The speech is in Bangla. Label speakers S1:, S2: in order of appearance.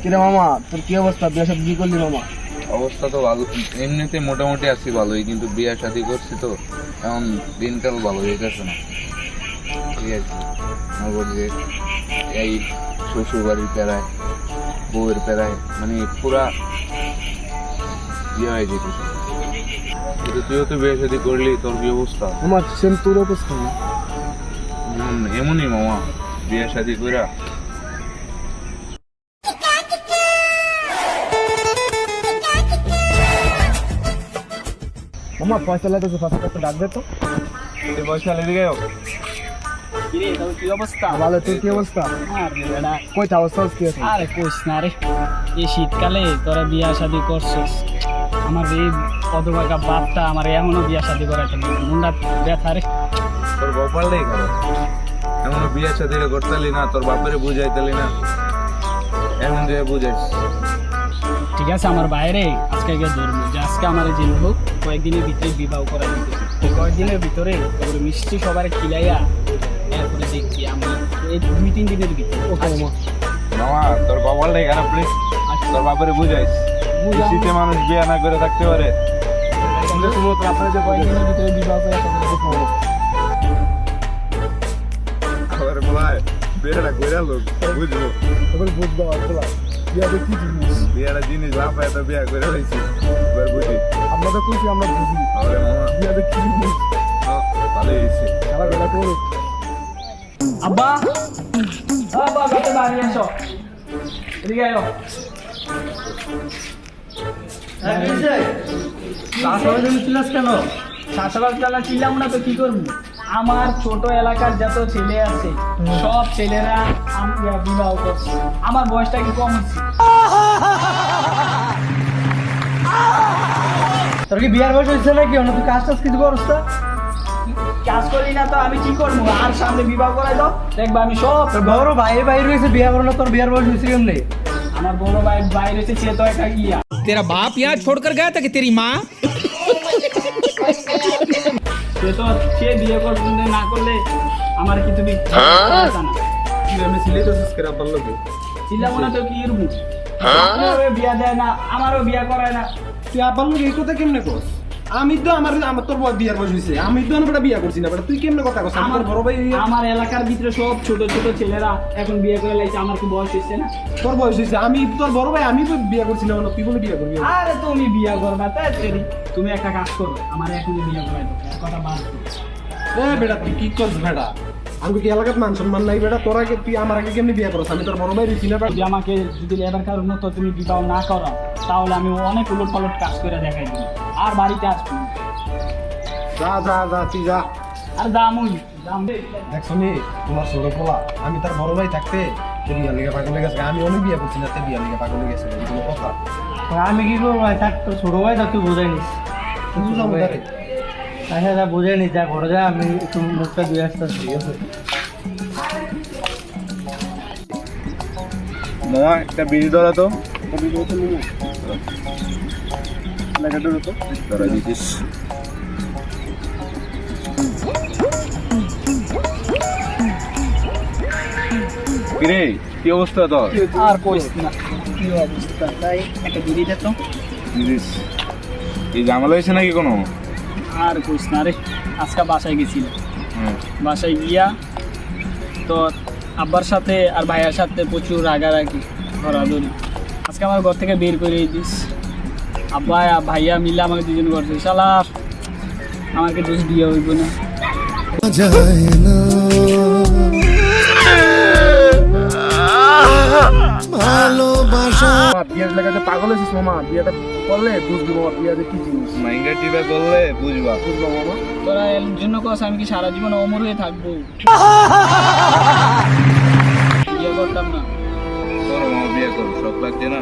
S1: কিরে মামা তোর কি অবস্থা? বিয়ে কি করলি মামা?
S2: অবস্থা তো ভালো এমনিতে মোটামুটি আছি ভালোই কিন্তু বিয়ে শাদি করছি তো এখন দিনকাল ভালো যেতেছে না। ঠিক আছে নগর যে এই শ্বশুর বাড়ির পেরায় বউয়ের পেরায় মানে পুরা ইয়ে হয়ে যেতেছে কিন্তু তুইও তো বিয়ে শাদি করলি তোর কি অবস্থা?
S1: মামা সেম তোর অবস্থা
S2: এমনই মামা বিয়ে শাদি কইরা
S1: মামা পয়সা লাগতেছে ডাক দে তো।
S2: পয়সা লেগে
S3: কি অবস্থা?
S1: ভালো তোর কি অবস্থা? কি আছে
S3: আরে কইস না রে। এই শীতকালে তোরা বিয়া শাদি করছিস। আমার এই পদবাগা বাপটা আমার এখনও বিয়া শাদি করাইতে মুন্ডা ব্যথা রে।
S2: তোর খারাপ এমন বিয়ে শাদি করতালি না তোর বাপের বুঝাইতালি না। এমন যে বুঝাইস
S3: ঠিক আছে আমার বাইরে। আজকে গিয়ে ধরবো। যে আজকে আমার যে হোক কয়েকদিনের ভিতরে বিবাহ করা দিতে এই কয়েকদিনের ভিতরে তোর মিষ্টি সবার খিলাইয়া এরপরে দেখি আমি এই দুই তিন দিনের ভিতরে।
S1: ওকে মামা
S2: তোর কপালটাই খারাপ রে তোর বাপের বুঝাইস। শীতে মানুষ বিয়ে না করে থাকতে পারে।
S1: তো
S3: কয়েকদিনের ভিতরে বিবাহ করে
S2: বিয়েটা করে লোক বুঝব
S1: তখন বুঝব আসলে বিয়া দেখি জিনিস
S2: বিয়েটা জিনিস লাভ হয় তো বিয়ে করে হয়েছি এবার বুঝি
S1: আমরা তো কইছি আমরা বুঝি
S2: আরে মামা
S1: বিয়া দেখি জিনিস
S2: হ্যাঁ, ভালোই হয়েছে
S1: সারা বেলা করো
S3: আব্বা আব্বা বাড়ি বাড়ি আসো এদিকে আয় কেন চাষাবাদ চালা ছিলাম না তো কি করব আমার ছোট এলাকার যত ছেলে আছে সব ছেলেরা বিবাহ করছি। আমার বয়সটা কি কম হচ্ছে?
S1: তোর কি বিয়ার বয়স হয়েছে নাকি? অন্য কাজ টাজ কিছু করছ
S3: কাজ করি না তো আমি কি করব? আর সামনে বিবাহ করে দাও। দেখবা আমি সব
S1: বড় ভাইয়ের বাইরে রয়েছে বিয়া করল তোর বিয়ার বয়স হয়েছে কেমনি?
S3: আমার বড় ভাই বাইরে রয়েছে সে তো একটা ইয়া।
S4: তেরা বাপ ইয়া ছোড় কর গয়া থাকে তেরি মা।
S3: সে তো সে বিয়ে করতে না করলে আমার কি তুমি
S1: আমি ছিলি তো শেষ কেরা পারল কি
S3: ছিলাম না তো কি এরকম? আমারও বিয়া দেয় না আমারও বিয়া করায় না।
S5: তুই আব্বার লোক এই কথা কেমনে কস? আমি তো আমার আমার তোর বয় বিয়ার বয়স হয়েছে আমি তো আমার বিয়া করছি না তুই কেমনে কথা কস? আমার বড় ভাই
S3: আমার এলাকার ভিতরে সব ছোট ছোট ছেলেরা এখন বিয়ে করে লাইছে আমার কি বয়স হয়েছে না।
S5: তোর বয়স হয়েছে আমি তোর বড় ভাই আমি তো বিয়া করছি না তুই বলে বিয়া করবি
S3: আরে তুমি বিয়া করবা তাই তুমি একটা কাজ করো আমার এখনই বিয়ে করাই দাও কথা বাদ।
S5: এ বেটা তুই কি করছ বেটা? আমি কি এলাকার মান সম্মান নাই বেটা? তোর আগে তুই আমার আগে কেমনি বিয়া করছ আমি তোর বড় ভাই না
S3: যদি আমাকে যদি এবারকার মতো তুমি বিবাহ না করো তাহলে আমি অনেক উলট পালট কাজ করে দেখাই দিই আর বাড়িতে আসব।
S5: যা যা যা তুই যা।
S3: আর দামুই দাম
S5: দেখছ নি তোমার ছোট পোলা আমি তার বড় ভাই থাকতে বিয়ার লিগে পাগল হয়ে গেছে। আমি অনেক বিয়া করছি না বিয়ার লিগে পাগল হয়ে গেছে কোনো কথা।
S1: আমি কি করব ভাই? থাক তোর ছোট ভাই থাক তুই বোঝাই নিস। আচ্ছা যা বুঝাই নিস যা ঘরে যা আমি একটু মুখটা দিয়ে আসতেছি। ঠিক আছে।
S2: মামা একটা বিড়ি ধরা তো। ধরা দিতিস কিরে কি অবস্থা তোর?
S3: আর কইস না। কি অবস্থা? তাই একটা বিড়ি দে তো।
S2: দিদিস এই ঝামেলা হয়েছে নাকি কোনো?
S3: আর কইস না রে আজকে বাসায় গেছিল
S2: হ্যাঁ।
S3: বাসায় গিয়া তো আব্বার সাথে আর ভাইয়ার সাথে প্রচুর রাগারাগি ধরাধরি আজকে আমার ঘর থেকে বের করে দিস। আব্বা আর ভাইয়া মিলে আমাকে দুজন করছে। শালা আমাকে দোষ দিয়ে হইব না।
S1: বিয়ার লাগাতে পাগল হয়েছিস মামা। বিয়াটা করলে বুঝবি বিয়া দেখি জিনিস?
S2: মাইঙ্গা টিপে করলে বুঝবা।
S1: বুঝব মামা।
S3: তোরা এর জন্য কস আমি কি সারা জীবন অমর হয়ে থাকব? বিয়ে করতাম না।
S2: তোর মামা বিয়ে করো শখ লাগছে না।